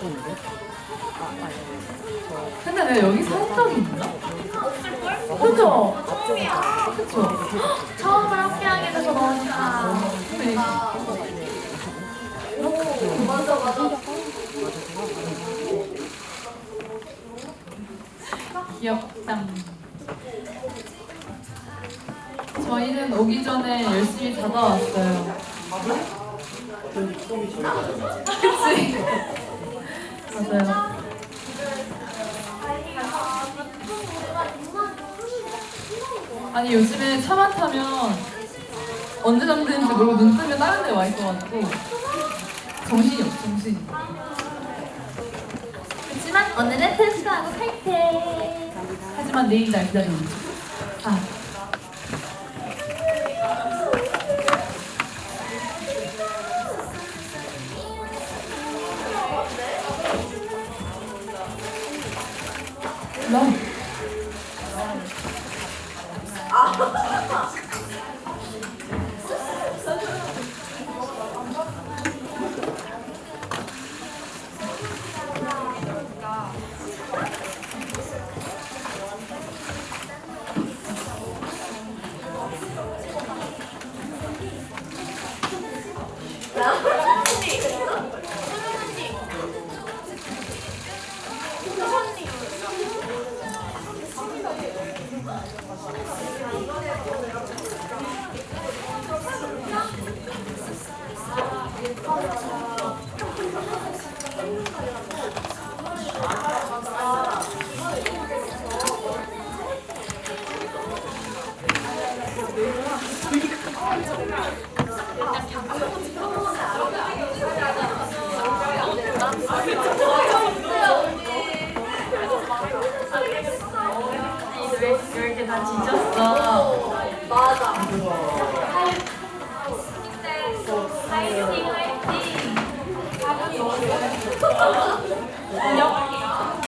바쁜데? 아, 아니, 저 근데 내가 여기 산 적이 있나? 없을걸? 그죠? 처음이야. 그쵸? 처음으로 함께 하게 돼서 너무 좋다. 근데 오, 맞아, 맞아. 귀엽다. 저희는 오기 전에 열심히 자다 왔어요. 그치? 맞아요. 아니 요즘에 차만 타면 언제 잠드는지 모르고 눈 뜨면 다른 데 와 있어가지고 정신이 없어 정신이. 그렇지만 오늘은 테스트하고 탈퇴. 하지만 내일 날 기다리고 있지. 아. 나 맞아. 화이팅. 안녕.